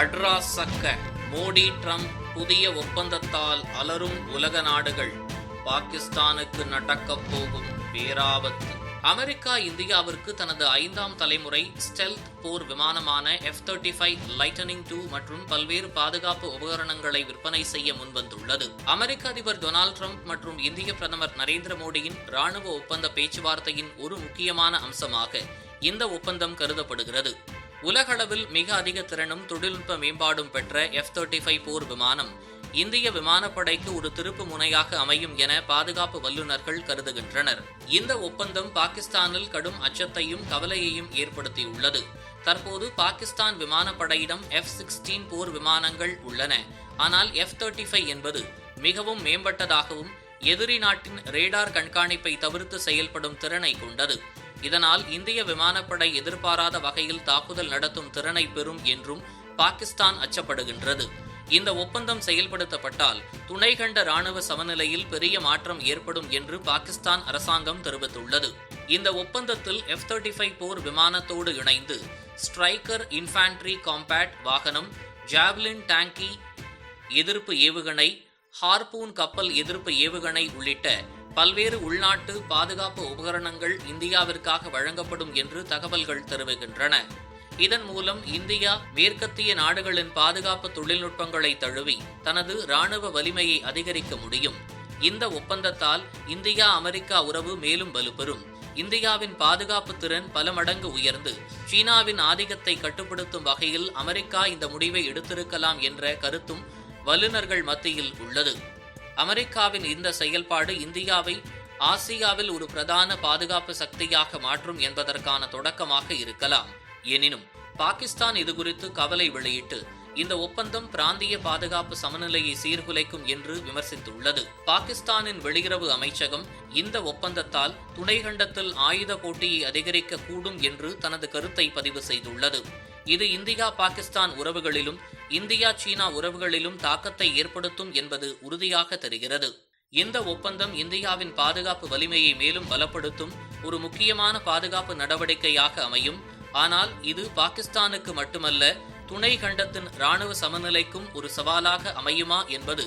அட்ரா சக்க மோடி ட்ரம்ப் புதிய ஒப்பந்தத்தால் அலரும் உலக நாடுகள் பாகிஸ்தானுக்கு நடக்கப் போகும் பேராபத்து. அமெரிக்கா இந்தியாவிற்கு தனது ஐந்தாம் தலைமுறை ஸ்டெல்த் போர் விமானமான F thirty five lightning two மற்றும் பல்வேறு பாதுகாப்பு உபகரணங்களை விற்பனை செய்ய முன்வந்துள்ளது. அமெரிக்க அதிபர் டொனால்டு ட்ரம்ப் மற்றும் இந்திய பிரதமர் நரேந்திர மோடியின் ராணுவ ஒப்பந்த பேச்சுவார்த்தையின் ஒரு முக்கியமான அம்சமாக இந்த ஒப்பந்தம் கருதப்படுகிறது. உலகளவில் மிக அதிக திறனும் தொழில்நுட்ப மேம்பாடும் பெற்ற எஃப் தேர்ட்டி ஃபைவ் போர் விமானம் இந்திய விமானப்படைக்கு ஒரு திருப்பு முனையாக அமையும் என பாதுகாப்பு வல்லுநர்கள் கருதுகின்றனர். இந்த ஒப்பந்தம் பாகிஸ்தானில் கடும் அச்சத்தையும் கவலையையும் ஏற்படுத்தியுள்ளது. தற்போது பாகிஸ்தான் விமானப்படையிடம் எஃப் சிக்ஸ்டீன் போர் விமானங்கள் உள்ளன. ஆனால் எஃப் தேர்ட்டி ஃபைவ் என்பது மிகவும் மேம்பட்டதாகவும் எதிரி நாட்டின் ரேடார் கண்காணிப்பை தவிர்த்து செயல்படும் திறனை கொண்டது. இதனால் இந்திய விமானப்படை எதிர்பாராத வகையில் தாக்குதல் நடத்தும் திறனை பெறும் என்றும் பாகிஸ்தான் அச்சப்படுகின்றது. இந்த ஒப்பந்தம் செயல்படுத்தப்பட்டால் துணை கண்ட ராணுவ சமநிலையில் பெரிய மாற்றம் ஏற்படும் என்று பாகிஸ்தான் அரசாங்கம் தெரிவித்துள்ளது. இந்த ஒப்பந்தத்தில் எஃப் தேர்ட்டி ஃபைவ் போர் விமானத்தோடு இணைந்து ஸ்ட்ரைக்கர் இன்ஃபான்ட்ரி காம்பேட் வாகனம் ஜாவ்லின் டேங்கி எதிர்ப்பு ஏவுகணை ஹார்பூன் கப்பல் எதிர்ப்பு ஏவுகணை உள்ளிட்ட பல்வேறு உள்நாட்டு பாதுகாப்பு உபகரணங்கள் இந்தியாவிற்காக வழங்கப்படும் என்று தகவல்கள் தெரிவிக்கின்றன. இதன் மூலம் இந்தியா மேற்கத்திய நாடுகளின் பாதுகாப்பு தொழில்நுட்பங்களை தழுவி தனது ராணுவ வலிமையை அதிகரிக்க முடியும். இந்த ஒப்பந்தத்தால் இந்தியா அமெரிக்கா உறவு மேலும் வலுப்பெறும். இந்தியாவின் பாதுகாப்பு திறன் பல மடங்கு உயர்ந்து சீனாவின் ஆதிக்கத்தை கட்டுப்படுத்தும் வகையில் அமெரிக்கா இந்த முடிவை எடுத்திருக்கலாம் என்ற கருத்தும் வல்லுநர்கள் மத்தியில் உள்ளது. அமெரிக்காவின் இந்த செயல்பாடு இந்தியாவை ஆசியாவில் ஒரு பிரதான பாதுகாப்பு சக்தியாக மாற்றும் என்பதற்கான தொடக்கமாக இருக்கலாம். எனினும் பாகிஸ்தான் இதுகுறித்து கவலை வெளியிட்டு இந்த ஒப்பந்தம் பிராந்திய பாதுகாப்பு சமநிலையை சீர்குலைக்கும் என்று விமர்சித்துள்ளது. பாகிஸ்தானின் வெளியுறவு அமைச்சகம் இந்த ஒப்பந்தத்தால் துணைகண்டத்தில் ஆயுத போட்டியை அதிகரிக்க கூடும் என்று தனது கருத்தை பதிவு செய்துள்ளது. இது இந்தியா பாகிஸ்தான் உறவுகளிலும் இந்தியா சீனா உறவுகளிலும் தாக்கத்தை ஏற்படுத்தும் என்பது உறுதியாக தெரிகிறது. இந்த ஒப்பந்தம் இந்தியாவின் பாதுகாப்பு வலிமையை மேலும் பலப்படுத்தும் ஒரு முக்கியமான பாதுகாப்பு நடவடிக்கையாக அமையும். ஆனால் இது பாகிஸ்தானுக்கு மட்டுமல்ல துணை கண்டத்தின் ராணுவ சமநிலைக்கும் ஒரு சவாலாக அமையுமா என்பது